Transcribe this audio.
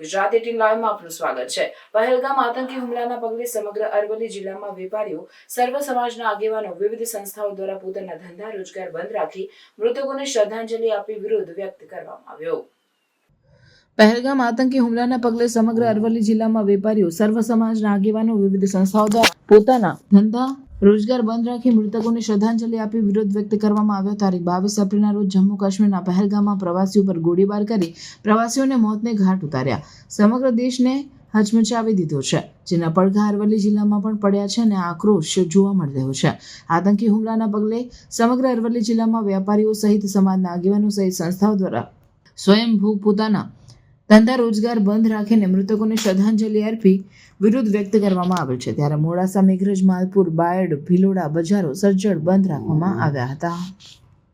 Gujarat eighteen લાઈવમાં આપનું સ્વાગત છે. પહેલગામ આતંકી હુમલાના પગલે સમગ્ર અરવલ્લી જિલ્લામાં વેપારીઓ, સર્વ સમાજના આગેવાનો, વિવિધ સંસ્થાઓ દ્વારા પોતાના ધંધા રોજગાર બંધ રાખી મૃતકોને શ્રદ્ધાંજલિ આપી વિરોધ વ્યક્ત કરવામાં આવ્યો. પહેલગામ આતંકી હુમલાના પગલે સમગ્ર અરવલ્લી જિલ્લામાં વેપારીઓ, સર્વ સમાજના આગેવાનો, વિવિધ સંસ્થાઓ દ્વારા પોતાના ધંધા રોજગાર બંધ રાખી મૃતકોને શ્રદ્ધાંજલિ આપી વિરોધ વ્યક્ત કરવામાં આવ્યો. તારીખ બાવીસ એપ્રિલના રોજ જમ્મુ કાશ્મીરના પહેલગામમાં પ્રવાસીઓ પર ગોળીબાર કરી પ્રવાસીઓને મોતને ઘાટ ઉતાર્યા. સમગ્ર દેશને હચમચાવી દીધો છે, જેના પડઘા અરવલ્લી જિલ્લામાં પણ પડ્યા છે અને આક્રોશ જોવા મળી રહ્યો છે. આતંકી હુમલાના પગલે સમગ્ર અરવલ્લી જિલ્લામાં વેપારીઓ સહિત સમાજના આગેવાનો સહિત સંસ્થાઓ દ્વારા સ્વયંભૂ પોતાના ધંધા રોજગાર બંધ રાખીને મૃતકોને શ્રદ્ધાંજલિ અર્પી વિરોધ વ્યક્ત કરવામાં આવ્યો છે. ત્યારે મોડાસા મેઘરજ, માલપુર, બાયડ, ભિલોડા બજારો સજ્જડ બંધ રાખવામાં આવ્યા હતા.